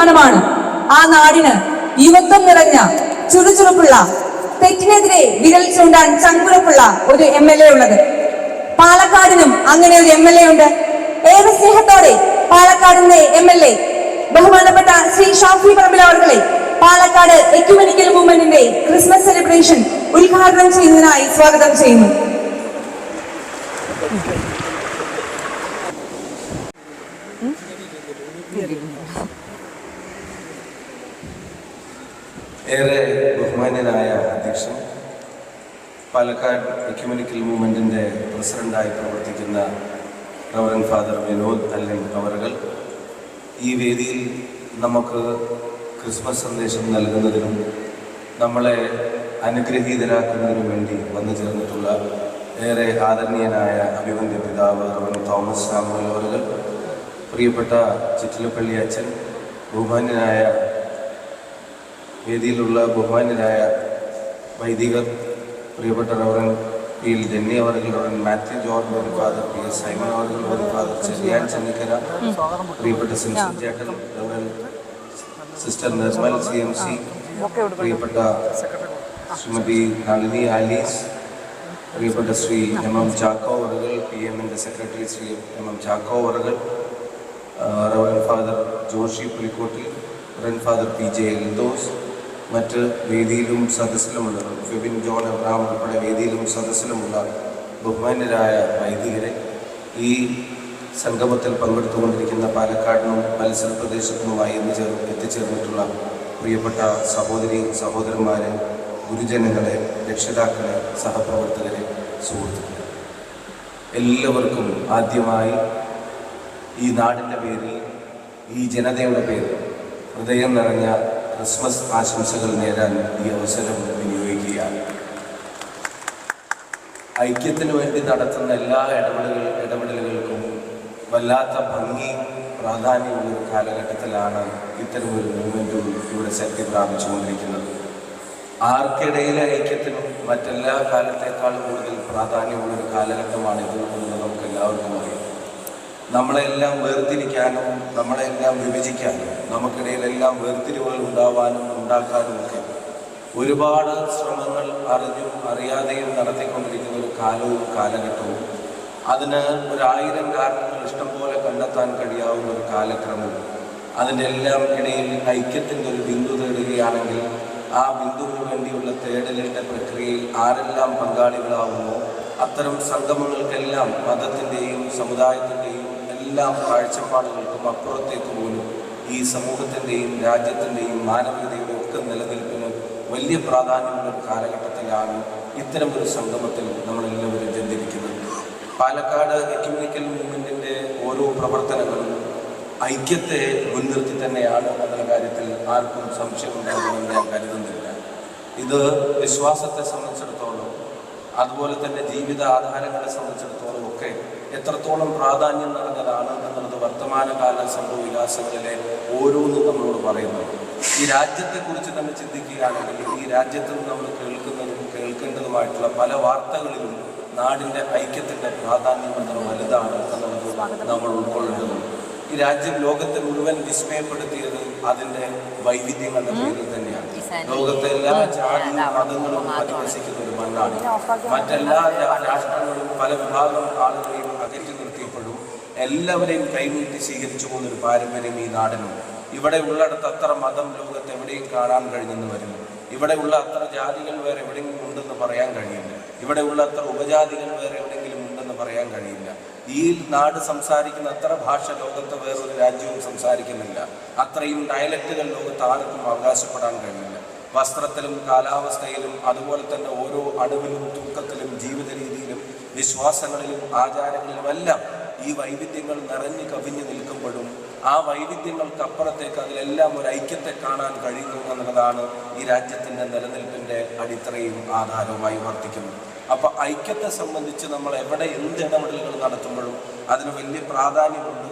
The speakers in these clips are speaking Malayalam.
അഭിമാനമാണ് ആ നാടിന് യുവത്വം നിറഞ്ഞ ചുറുചുറുപ്പുള്ള തെറ്റിനെതിരെ വിരൽ ചൂണ്ടാൻ ചങ്കുറപ്പുള്ള ഒരു എം എൽ എ ഉള്ളത്. പാലക്കാടിനും അങ്ങനെ ഒരു എം എൽ എ ഉണ്ട്. ഏറെ സ്നേഹത്തോടെ പാലക്കാടിന്റെ എം എൽ എ ബഹുമാനപ്പെട്ട ശ്രീ ഷാഫി പറമ്പിൽ അവർകളെ പാലക്കാട് എക്യുമെനിക്കൽ മൂവ്മെന്റിന്റെ ക്രിസ്മസ് സെലിബ്രേഷൻ ഉദ്ഘാടനം ചെയ്യുന്നതിനായി സ്വാഗതം ചെയ്യുന്നു. ഏറെ ബഹുമാന്യനായ അധ്യക്ഷൻ പാലക്കാട് എക്യുമെനിക്കൽ മൂവ്മെന്റിന്റെ പ്രസിഡന്റായി പ്രവർത്തിക്കുന്ന റവറൻ ഫാദർ വിനോദ് അല്ലൻ അവറുകൾ ഈ വേദിയിൽ നമുക്ക് ക്രിസ്മസ് സന്ദേശം നൽകുന്നതിനും നമ്മളെ അനുഗ്രഹീതരാക്കുന്നതിനും വേണ്ടി വന്നു ചേർന്നിട്ടുള്ള ഏറെ ആദരണീയനായ അഭിവന്ദ്യ പിതാവ് റവൻ തോമസ് സാമുവൽ അവറുകൾ പ്രിയപ്പെട്ട ചിറ്റിലപ്പള്ളി അച്ഛൻ ബഹുമാന്യനായ വേദിയിലുള്ള ബഹുമാന്യരായ വൈദികർ പ്രിയപ്പെട്ട റവറൻ പി എൽ ജെന്നി അവർ റവറൻ മാത്യു ജോർജ് ഒരു ഫാദർ പി എസ് സൈമൺ അവർ ഒരു ഫാദർ ചെറിയാൻ ചെന്നിക്കര പ്രിയപ്പെട്ട Sinson Jacob reverend sister Nirmal C M C പ്രിയപ്പെട്ട ശ്രീമതി നളിനി ആലീസ് പ്രിയപ്പെട്ട ശ്രീ എം എം ചാക്കോ അവറുകൾ പി എമ്മിന്റെ secretary Shri M M Chacko അവറുകൾ reverend father Joshi Pulikottil reverend father P J Eldhose മറ്റ് വേദിയിലും സദസ്സിലുമുള്ളവർ ഫെബിൻ ജോൺ എബ്രാം ഉൾപ്പെടെ വേദിയിലും സദസ്സിലുമുള്ള ബഹുമാന്യരായ വൈദികരെ ഈ സംഗമത്തിൽ പങ്കെടുത്തുകൊണ്ടിരിക്കുന്ന പാലക്കാടിനും മത്സര പ്രദേശത്തുമായി എന്ന് ചേർ എത്തിച്ചേർന്നിട്ടുള്ള പ്രിയപ്പെട്ട സഹോദരി സഹോദരന്മാരെ ഗുരുജനങ്ങളെ രക്ഷിതാക്കളെ സഹപ്രവർത്തകരെ സുഹൃത്തുക്കളെ. എല്ലാവർക്കും ആദ്യമായി ഈ നാടിന്റെ പേരിൽ ഈ ജനതയുടെ പേരിൽ ഹൃദയം നിറഞ്ഞ ക്രിസ്മസ് ആശംസകൾ നേരാൻ ഈ അവസരം വിനിയോഗിക്കുകയാണ്. ഐക്യത്തിനു വേണ്ടി നടത്തുന്ന എല്ലാ ഇടപെടലുകൾ ഇടപെടലുകൾക്കും വല്ലാത്ത ഭംഗി പ്രാധാന്യമുള്ള ഒരു കാലഘട്ടത്തിലാണ് ഇത്തരമൊരു മൂവ്മെന്റും ഇവിടെ ശക്തി പ്രാപിച്ചുകൊണ്ടിരിക്കുന്നത് ആർക്കിടയിലെ ഐക്യത്തിനും മറ്റെല്ലാ കാലത്തേക്കാളും കൂടുതൽ പ്രാധാന്യമുള്ള ഒരു കാലഘട്ടമാണ് എന്നുള്ളത് നമുക്ക് എല്ലാവർക്കും അറിയാം. നമ്മളെല്ലാം വേർതിരിക്കാനും നമ്മളെല്ലാം വിഭജിക്കാനും നമുക്കിടയിലെല്ലാം വേർതിരിവുകൾ ഉണ്ടാവാനും ഉണ്ടാക്കാനും ഒക്കെ ഒരുപാട് ശ്രമങ്ങൾ അറിഞ്ഞും അറിയാതെയും നടത്തിക്കൊണ്ടിരിക്കുന്ന ഒരു കാലവും കാലഘട്ടവും അതിന് ഒരായിരം കാരണങ്ങൾ ഇഷ്ടംപോലെ കണ്ടെത്താൻ കഴിയാവുന്ന ഒരു കാലക്രമവും അതിന്റെ എല്ലാം ഇടയിൽ ഐക്യത്തിന്റെ ഒരു ബിന്ദു തേടുകയാണെങ്കിൽ ആ ബിന്ദുവിന് വേണ്ടിയുള്ള തേടലിന്റെ പ്രക്രിയയിൽ ആരെല്ലാം പങ്കാളികളാവുമോ അത്തരം സംഗമങ്ങൾക്കെല്ലാം മതത്തിന്റെയും സമുദായത്തിന്റെയും എല്ലാം കാഴ്ചപ്പാടുകൾക്കും അപ്പുറത്തേക്ക് പോലും ഈ സമൂഹത്തിന്റെയും രാജ്യത്തിന്റെയും മാനവികതയുടെ ഒക്കെ നിലനിൽപ്പിന് വലിയ പ്രാധാന്യമുള്ള ഒരു കാലഘട്ടത്തിലാണ് ഇത്തരം ഒരു സംഗമത്തിൽ നമ്മളെല്ലാവരും ചിന്തിക്കുന്നത് പാലക്കാട് എക്യുമിനിക്കൽ മൂവ്മെന്റിന്റെ ഓരോ പ്രവർത്തനങ്ങളും ഐക്യത്തെ മുൻനിർത്തി തന്നെയാണ് എന്നുള്ള കാര്യത്തിൽ ആർക്കും സംശയമുണ്ടാകുമെന്ന് ഞാൻ കരുതുന്നില്ല. ഇത് വിശ്വാസത്തെ സംബന്ധിച്ചിടത്തോളം അതുപോലെ തന്നെ ജീവിത ആധാരങ്ങളെ സംബന്ധിച്ചിടത്തോളം ഒക്കെ എത്രത്തോളം പ്രാധാന്യം നിറഞ്ഞതാണ് എന്നുള്ളത് വർത്തമാനകാല സംഭവ വികാസങ്ങളിലെ ഓരോന്നും നമ്മളോട് പറയുന്നു ഈ രാജ്യത്തെക്കുറിച്ച് തന്നെ ചിന്തിക്കുകയാണെങ്കിൽ ഈ രാജ്യത്ത് നിന്ന് നമ്മൾ കേൾക്കുന്നതും കേൾക്കേണ്ടതുമായിട്ടുള്ള പല വാർത്തകളിലും നാടിന്റെ ഐക്യത്തിന്റെ പ്രാധാന്യം എത്ര വലുതാണ് എന്നുള്ളത് നമ്മൾ ഉൾക്കൊള്ളേണ്ടതുണ്ട് ഈ രാജ്യം ലോകത്തെ മുഴുവൻ വിസ്മയപ്പെടുത്തിയത് അതിന്റെ വൈവിധ്യങ്ങളുടെ പേരിൽ തന്നെയാണ്. ലോകത്തെ എല്ലാ ജാതി മതങ്ങളും അധിവസിക്കുന്ന ഒരു മണ്ണാണ്. മറ്റെല്ലാ രാഷ്ട്രങ്ങളും പല വിഭാഗം ആളുകളെയും അകറ്റി എല്ലാവരെയും കൈനീട്ടി സ്വീകരിച്ചു പോകുന്നൊരു പാരമ്പര്യം ഈ നാടിനുണ്ട്. ഇവിടെ ഉള്ളിടത്ത് അത്ര മതം ലോകത്ത് എവിടെയും കാണാൻ കഴിഞ്ഞെന്ന് വരില്ല. ഇവിടെ ഉള്ള അത്ര ജാതികൾ വേറെ എവിടെയെങ്കിലും ഉണ്ടെന്ന് പറയാൻ കഴിയില്ല. ഇവിടെ ഉള്ള അത്ര ഉപജാതികൾ വേറെ എവിടെയെങ്കിലും ഉണ്ടെന്ന് പറയാൻ കഴിയില്ല. ഈ നാട് സംസാരിക്കുന്ന അത്ര ഭാഷ ലോകത്ത് വേറൊരു രാജ്യവും സംസാരിക്കുന്നില്ല. അത്രയും ഡയലക്റ്റുകൾ ലോകത്ത് ആർക്കും അവകാശപ്പെടാൻ കഴിയില്ല. വസ്ത്രത്തിലും കാലാവസ്ഥയിലും അതുപോലെ തന്നെ ഓരോ അടുവിലും തൂക്കത്തിലും ജീവിത രീതിയിലും വിശ്വാസങ്ങളിലും ആചാരങ്ങളിലുമെല്ലാം ഈ വൈവിധ്യങ്ങൾ നിറഞ്ഞു കവിഞ്ഞു നിൽക്കുമ്പോഴും ആ വൈവിധ്യങ്ങൾക്കപ്പുറത്തേക്ക് അതിലെല്ലാം ഒരു ഐക്യത്തെ കാണാൻ കഴിയുന്നു എന്നുള്ളതാണ് ഈ രാജ്യത്തിന്റെ നിലനിൽപ്പിന്റെ അടിത്തറയും ആധാരവുമായി വർത്തിക്കുന്നത്. അപ്പോൾ ഐക്യത്തെ സംബന്ധിച്ച് നമ്മൾ എവിടെ എന്ത് ഇടപെടലുകൾ നടത്തുമ്പോഴും അതിന് വലിയ പ്രാധാന്യമുണ്ട്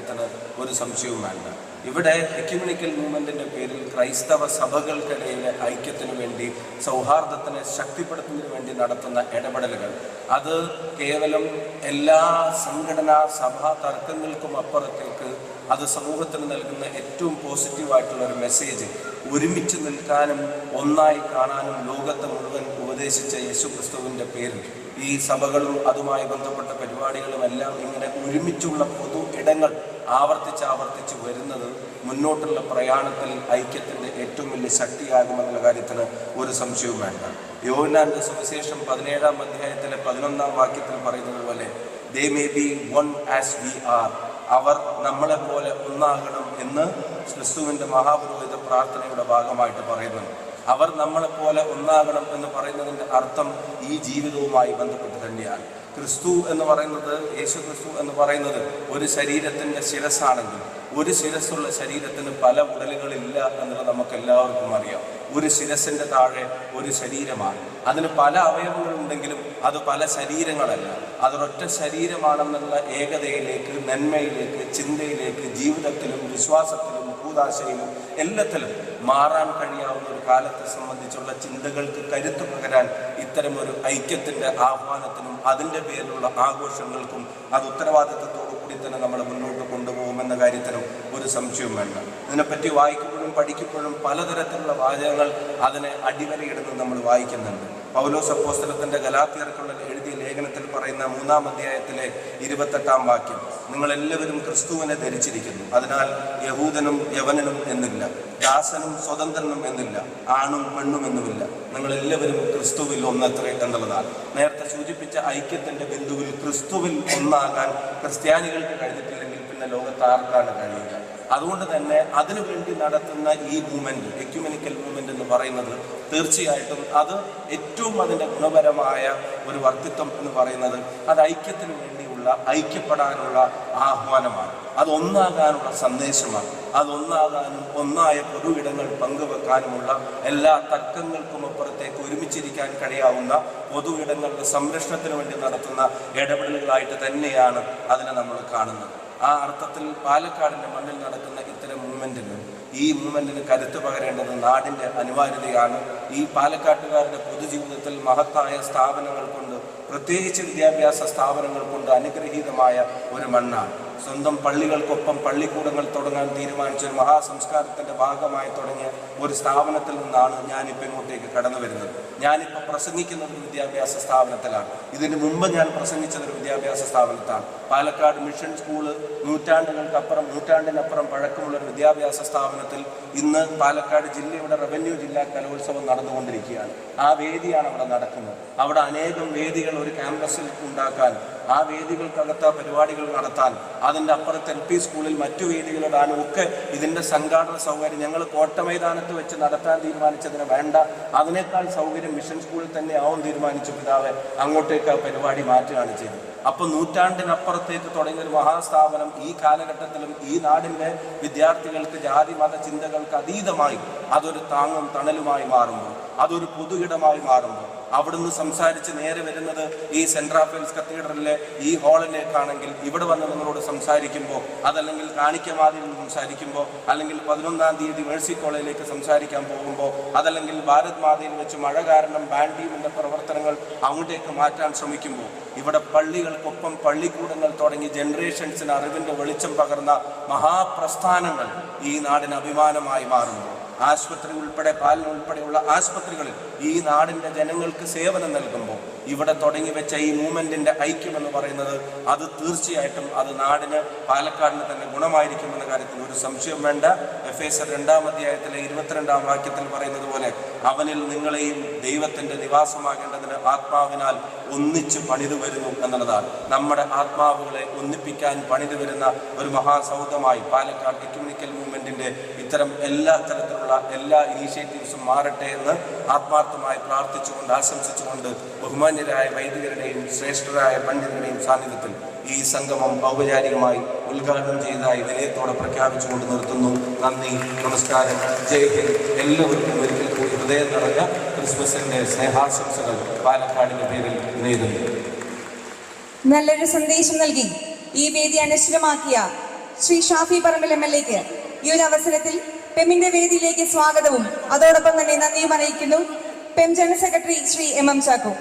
കാര്യത്തിന് ഒരു സംശയവും വേണ്ട. ഇവിടെ എക്യുമിനിക്കൽ മൂവ്മെന്റിന്റെ പേരിൽ ക്രൈസ്തവ സഭകൾക്കിടയിലെ ഐക്യത്തിനു വേണ്ടി സൗഹാർദ്ദത്തിനെ ശക്തിപ്പെടുത്തുന്നതിന് വേണ്ടി നടത്തുന്ന ഇടപെടലുകൾ. അത് കേവലം എല്ലാ സംഘടനാ സഭാ തർക്കങ്ങൾക്കും അപ്പുറത്തേക്ക് അത് സമൂഹത്തിന് നൽകുന്ന ഏറ്റവും പോസിറ്റീവായിട്ടുള്ള ഒരു മെസ്സേജ് ഒരുമിച്ച് നിൽക്കാനും ഒന്നായി കാണാനും ലോകത്തെ മുഴുവൻ ഉപദേശിച്ച യേശു ക്രിസ്തുവിന്റെ പേരിൽ. ഈ സഭകളും അതുമായി ബന്ധപ്പെട്ട പരിപാടികളും എല്ലാം ഇങ്ങനെ ഒരുമിച്ചുള്ള പൊതു ഇടങ്ങൾ ആവർത്തിച്ച് ആവർത്തിച്ച് വരുന്നത് മുന്നോട്ടുള്ള പ്രയാണത്തിൽ ഐക്യത്തിന്റെ ഏറ്റവും വലിയ ശക്തിയാകുമെന്നുള്ള കാര്യത്തിന് ഒരു സംശയവും വേണ്ട. യോഹന്നാന്റെ സുവിശേഷം പതിനേഴാം അധ്യായത്തിലെ പതിനൊന്നാം വാക്യത്തിൽ പറയുന്നത് പോലെ they may be one as we are അവർ നമ്മളെ പോലെ ഒന്നാകണം എന്ന് ക്രിസ്തുവിന്റെ മഹാപുരോഹിത പ്രാർത്ഥനയുടെ ഭാഗമായിട്ട് പറയുന്നുണ്ട് അവർ നമ്മളെപ്പോലെ ഒന്നാകണം എന്ന് പറയുന്നതിന്റെ അർത്ഥം ഈ ജീവിതവുമായി ബന്ധപ്പെട്ട് തന്നെയാണ്. ക്രിസ്തു എന്ന് പറയുന്നത് യേശു ക്രിസ്തു എന്ന് പറയുന്നത് ഒരു ശരീരത്തിന്റെ ശിരസ്സാണെങ്കിൽ ഒരു ശിരസ്സുള്ള ശരീരത്തിന് പല ഉടലുകളില്ല എന്നുള്ളത് നമുക്ക് എല്ലാവർക്കും അറിയാം. ഒരു ശിരസിന്റെ താഴെ ഒരു ശരീരമാണ്. അതിന് പല അവയവങ്ങളുണ്ടെങ്കിലും അത് പല ശരീരങ്ങളല്ല. അതൊരൊറ്റ ശരീരമാണെന്നുള്ള ഏകതയിലേക്ക് നന്മയിലേക്ക് ചിന്തയിലേക്ക് ജീവിതത്തിലും വിശ്വാസത്തിലും ഭൂതാശയിലും എല്ലാത്തിലും മാറാൻ കഴിയാവുന്ന ഒരു കാലത്തെ സംബന്ധിച്ചുള്ള ചിന്തകൾക്ക് കരുത്തു പകരാൻ ഇത്തരം ഒരു ഐക്യത്തിന്റെ ആഹ്വാനത്തിനും അതിന്റെ പേരിലുള്ള ആഘോഷങ്ങൾക്കും അത് ഉത്തരവാദിത്തത്തോടു കൂടി തന്നെ നമ്മൾ മുന്നോട്ട് കൊണ്ടുപോകുമെന്ന കാര്യത്തിനും ഒരു സംശയവും വേണ്ട. ഇതിനെപ്പറ്റി വായിക്കുമ്പോഴും പഠിക്കുമ്പോഴും പലതരത്തിലുള്ള വാചകങ്ങൾ അതിനെ അടിവരയിടുന്നത് നമ്മൾ വായിക്കുന്നുണ്ട്. പൗലോസ് അപ്പോസ്തലത്തിന്റെ ഗലാത്തിയർക്കുള്ള എഴുതിയ ലേഖനത്തിൽ പറയുന്ന മൂന്നാം അധ്യായത്തിലെ ഇരുപത്തെട്ടാം വാക്യം നിങ്ങൾ എല്ലാവരും ക്രിസ്തുവിനെ ധരിച്ചിരിക്കുന്നു. അതിനാൽ യഹൂദനും യവനനും എന്നില്ല ദാസനും സ്വതന്ത്രനും എന്നില്ല ആണും പെണ്ണും എന്നുമില്ല. നിങ്ങൾ എല്ലാവരും ക്രിസ്തുവിൽ ഒന്നത്രേ എന്നുള്ളതാണ്. നേരത്തെ സൂചിപ്പിച്ച ഐക്യത്തിന്റെ ബിന്ദുവിൽ ക്രിസ്തുവിൽ ഒന്നാകാൻ ക്രിസ്ത്യാനികൾക്ക് കഴിഞ്ഞിട്ടില്ലെങ്കിൽ പിന്നെ ലോകത്ത് ആർക്കാണ് കഴിയുക? അതുകൊണ്ട് തന്നെ അതിനുവേണ്ടി നടത്തുന്ന ഈ മൂവ്മെന്റ് എക്യുമെനിക്കൽ മൂവ്മെന്റ് എന്ന് പറയുന്നത് തീർച്ചയായിട്ടും അത് ഏറ്റവും അതിന്റെ ഗുണപരമായ ഒരു വർത്തിത്വം എന്ന് പറയുന്നത് അത് ഐക്യത്തിന് വേണ്ടിയുള്ള ഐക്യപ്പെടാനുള്ള ആഹ്വാനമാണ്. അത് ഒന്നാകാനുള്ള സന്ദേശമാണ്. അത് ഒന്നാകാനും ഒന്നായ പൊതു ഇടങ്ങൾ പങ്കുവെക്കാനുമുള്ള എല്ലാ തർക്കങ്ങൾക്കും അപ്പുറത്തേക്ക് ഒരുമിച്ചിരിക്കാൻ കഴിയാവുന്ന പൊതുവിടങ്ങളുടെ സംരക്ഷണത്തിന് വേണ്ടി നടത്തുന്ന ഇടപെടലുകളായിട്ട് തന്നെയാണ് അതിനെ നമ്മൾ കാണുന്നത്. ആ അർത്ഥത്തിൽ പാലക്കാടിന്റെ മണ്ണിൽ നടക്കുന്ന ഇത്തരം മൂവ്മെന്റിന് ഈ മൂവ്മെന്റിന് കരുത്ത് പകരേണ്ടത് നാടിന്റെ അനിവാര്യതയാണ്. ഈ പാലക്കാട്ടുകാരുടെ പൊതുജീവിതത്തിൽ മഹത്തായ സ്ഥാപനങ്ങൾ കൊണ്ട് പ്രത്യേകിച്ച് വിദ്യാഭ്യാസ സ്ഥാപനങ്ങൾ കൊണ്ട് അനുഗ്രഹീതമായ ഒരു മണ്ണാണ്. സ്വന്തം പള്ളികൾക്കൊപ്പം പള്ളിക്കൂടങ്ങൾ തുടങ്ങാൻ തീരുമാനിച്ച ഒരു മഹാസംസ്കാരത്തിന്റെ ഭാഗമായി തുടങ്ങിയ ഒരു സ്ഥാപനത്തിൽ നിന്നാണ് ഞാനിപ്പോൾ ഇങ്ങോട്ടേക്ക് കടന്നു വരുന്നത്. ഞാനിപ്പോൾ പ്രസംഗിക്കുന്നത് വിദ്യാഭ്യാസ സ്ഥാപനത്തിലാണ്. ഇതിന് മുമ്പ് ഞാൻ പ്രസംഗിച്ചത് ഒരു വിദ്യാഭ്യാസ സ്ഥാപനത്താണ്. പാലക്കാട് മിഷൻ സ്കൂൾ നൂറ്റാണ്ടുകൾക്കപ്പുറം നൂറ്റാണ്ടിനപ്പുറം പഴക്കമുള്ള ഒരു വിദ്യാഭ്യാസ സ്ഥാപനത്തിൽ ഇന്ന് പാലക്കാട് ജില്ലയുടെ റവന്യൂ ജില്ലാ കലോത്സവം നടന്നുകൊണ്ടിരിക്കുകയാണ്. ആ വേദിയാണ് അവിടെ നടക്കുന്നത്. അവിടെ അനേകം വേദികൾ ഒരു ക്യാമ്പസിൽ ഉണ്ടാക്കാൻ ആ വേദികൾക്കകത്ത് ആ പരിപാടികൾ നടത്താൻ അതിന്റെ അപ്പുറത്ത് എൽ പി സ്കൂളിൽ മറ്റു വേദികളിടാനും ഒക്കെ ഇതിന്റെ സംഘാടന സൗകര്യം ഞങ്ങൾ കോട്ടമൈതാനത്ത് വെച്ച് നടത്താൻ തീരുമാനിച്ചതിന് വേണ്ട. അതിനേക്കാൾ സൗകര്യം മിഷൻ സ്കൂളിൽ തന്നെ ആവും തീരുമാനിച്ചു പിതാവ് അങ്ങോട്ടേക്ക് ആ പരിപാടി മാറ്റുകയാണ് ചെയ്തത്. അപ്പൊ നൂറ്റാണ്ടിനപ്പുറത്തേക്ക് തുടങ്ങിയ ഒരു മഹാസ്ഥാപനം ഈ കാലഘട്ടത്തിലും ഈ നാടിന്റെ വിദ്യാർത്ഥികൾക്ക് ജാതി മത ചിന്തകൾക്ക് അതീതമായി അതൊരു താങ്ങും തണലുമായി മാറുമ്പോൾ അതൊരു പൊതു ഇടമായി മാറുമ്പോൾ അവിടുന്ന് സംസാരിച്ച് നേരെ വരുന്നത് ഈ സെൻട്രൽ റാഫേൽസ് കത്തീഡ്രലിലെ ഈ ഹാളിലേക്കാണെങ്കിൽ ഇവിടെ വന്ന് നിങ്ങളോട് സംസാരിക്കുമ്പോൾ അതല്ലെങ്കിൽ കാണിക്കമാതിൽ സംസാരിക്കുമ്പോൾ അല്ലെങ്കിൽ പതിനൊന്നാം തീയതി മേഴ്സി കോളേജിലേക്ക് സംസാരിക്കാൻ പോകുമ്പോൾ അതല്ലെങ്കിൽ ഭാരത് മാതയിൽ വെച്ച് മഴ കാരണം ബാൻഡ് പ്രവർത്തനങ്ങൾ അങ്ങോട്ടേക്ക് മാറ്റാൻ ശ്രമിക്കുമ്പോൾ ഇവിടെ പള്ളികൾക്കൊപ്പം പള്ളിക്കൂടങ്ങൾ തുടങ്ങി ജനറേഷൻസിന് അറിവിന്റെ വെളിച്ചം പകർന്ന മഹാപ്രസ്ഥാനങ്ങൾ ഈ നാടിന് അഭിമാനമായി മാറുമ്പോൾ ആശുപത്രി ഉൾപ്പെടെ പാലന ഉൾപ്പെടെയുള്ള ആശുപത്രികളിൽ ഈ നാടിന്റെ ജനങ്ങൾക്ക് സേവനം നൽകുമ്പോൾ ഇവിടെ തുടങ്ങി വെച്ച ഈ മൂവ്മെന്റിന്റെ ഐക്യം എന്ന് പറയുന്നത് അത് തീർച്ചയായിട്ടും അത് നാടിന് പാലക്കാടിന് തന്നെ ഗുണമായിരിക്കുമെന്ന കാര്യത്തിൽ ഒരു സംശയം വേണ്ട. എഫ് എസ് രണ്ടാം അധ്യായത്തിലെ ഇരുപത്തിരണ്ടാം വാക്യത്തിൽ പറയുന്നത് പോലെ അവനിൽ നിങ്ങളെയും ദൈവത്തിന്റെ നിവാസമാകേണ്ടതിന് ആത്മാവിനാൽ ഒന്നിച്ച് പണിതു വരുന്നു എന്നുള്ളതാണ് നമ്മുടെ ആത്മാവുകളെ ഒന്നിപ്പിക്കാൻ പണിതു വരുന്ന ഒരു മഹാസൗദമായി പാലക്കാട് എക്യുമിനിക്കൽ മൂവ്മെന്റിന്റെ ഇത്തരം എല്ലാ തരത്തിലുള്ള എല്ലാ ഇനീഷ്യേറ്റീവ്സും മാറട്ടെ എന്ന് ആത്മാർത്ഥമായി പ്രാർത്ഥിച്ചുകൊണ്ട് ആശംസിച്ചുകൊണ്ട് ബഹുമാന്യരായ വൈദികരുടെയും ശ്രേഷ്ഠരായ പണ്ഡിതരുടെയും സാന്നിധ്യത്തിൽ ഈ സംഗമം ഔപചാരികമായി ഉദ്ഘാടനം ചെയ്തതായി വിനയത്തോടെ പ്രഖ്യാപിച്ചുകൊണ്ട് നിർത്തുന്നു. നന്ദി നമസ്കാരം. ജയ് ഹിന്ദ്. എല്ലാവർക്കും ഒരിക്കൽ കൂടി ഹൃദയം നിറഞ്ഞ ക്രിസ്മസിന്റെ സ്നേഹാശംസകൾ പാലക്കാടിന്റെ പേരിൽ നേരുന്നു. നല്ലൊരു സന്ദേശം നൽകി ഈ വേദി അനശ്വരമാക്കിയ ശ്രീ ഷാഫി പറമ്പിൽ എം എൽ എക്ക് ഈ ഒരു അവസരത്തിൽ പെമ്മിന്റെ വേദിയിലേക്ക് സ്വാഗതവും. അതോടൊപ്പം തന്നെ നന്ദിയും അറിയിക്കുന്നു. പെം general secretary Shri M M Chacko.